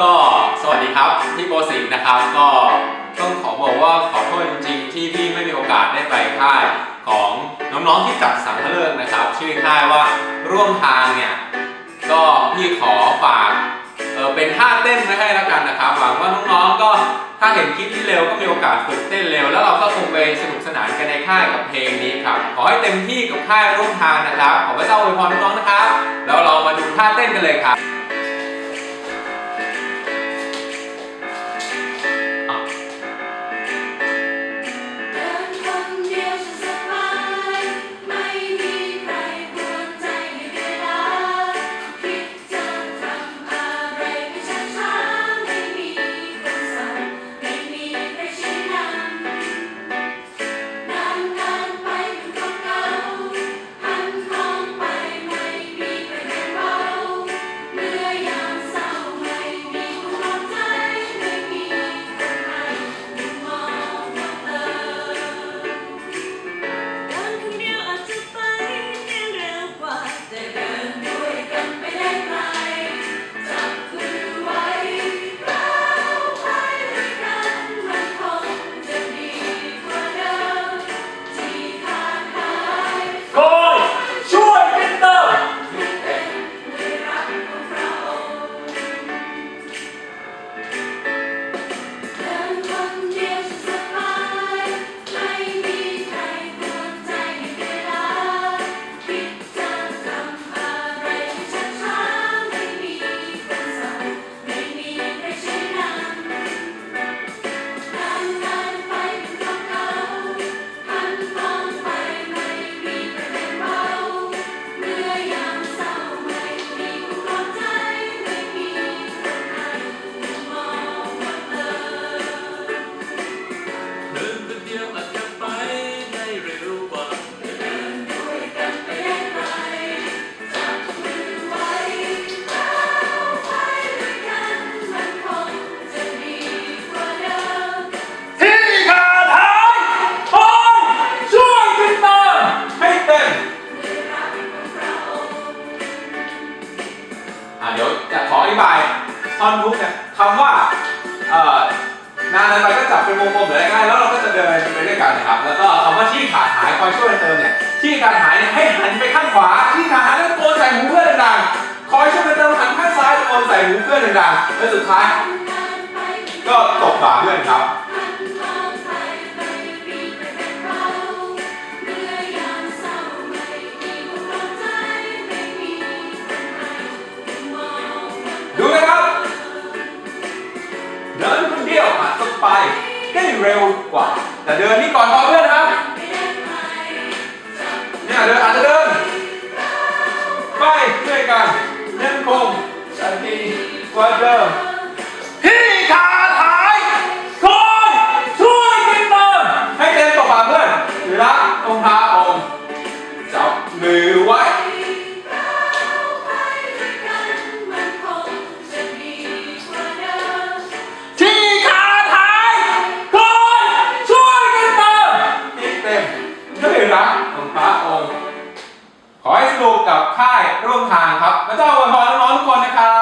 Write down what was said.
ก็สวัสดีครับพี่โกสิงห์นะครับ ก็ต้องขอบอกว่าขอโทษจริงๆที่พี่ไม่มีโอกาสได้ไปค่ายของน้องๆที่จัดสังฆเลิกนะครับ ชื่อค่ายว่าร่วมทางเนี่ยก็พี่ขอฝากเออเป็นท่าเต้นไว้ให้แล้วกันนะครับหวังว่าน้องๆก็ถ้าเห็นคลิปที่เร็วก็มีโอกาสฝึกเต้นเร็ว แล้วเราก็คงไปสนุกสนานกันในค่ายกับเพลงนี้ครับขอให้เต็มที่กับค่ายร่วมทางนะครับขอพระเจ้าอวยพรน้องๆนะครับแล้วเรามาดูท่าเต้นกันเลยครับ ธิบายท่อนฮุกเนี่ยคำว่าเอ่อนานๆไปก็จับเป็นวงกลมหรืออะไรก็ได้แล้วเราก็จะเดินไปด้วยกันนะครับ แล้วก็คำว่าที่ขาดหายคอยช่วยเติมเนี่ยที่ขาดหายเนี่ยให้หันไปข้างขวาที่ขาดหายแล้วโกนใส่หูเพื่อนดังๆคอยช่วยเติมหันข้างซ้ายโกนใส่หูเพื่อนดังๆแล้วสุดท้ายนานๆไปเป็นก็ตบบ่าเพื่อนครับ ได้เร็วกว่า แต่เดินนี่ก่อนพอเพื่อนนะครับเนี่ยเดินอาจจะเดิน ไปด้วยกันยังคงจะดีกว่าเดิม ร่วมทางครับพระเจ้าอวยพรน้องๆทุกคนนะครับ